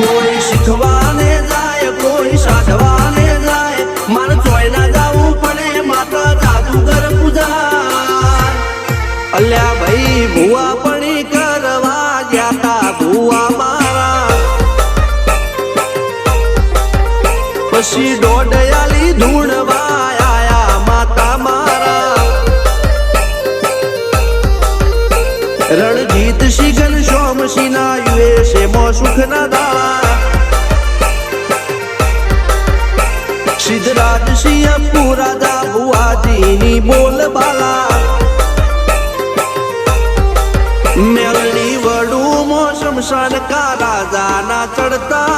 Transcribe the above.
કોઈ શીખવાને જાય, કોઈ સાધવાને જાય. મારે ચોય ના જવું પડે, માતા જાદુગર પૂજા અલ્યા ભાઈ, ભુવા પણી કરવા ગયા તા ભુવા મારા. પછી દોડયાલી ધૂણવા આયા માતા મારા. રણજીત સિંહ ઘનશ્યામ સિંહ ના યુએસે મો સુખ ના દાળા સિદ્ધરાજ સિંહ પુરાદા ભુવાજીની બોલ બાલા. મેલની વડું મોસમ શમશાન કા રાજાના ચડતા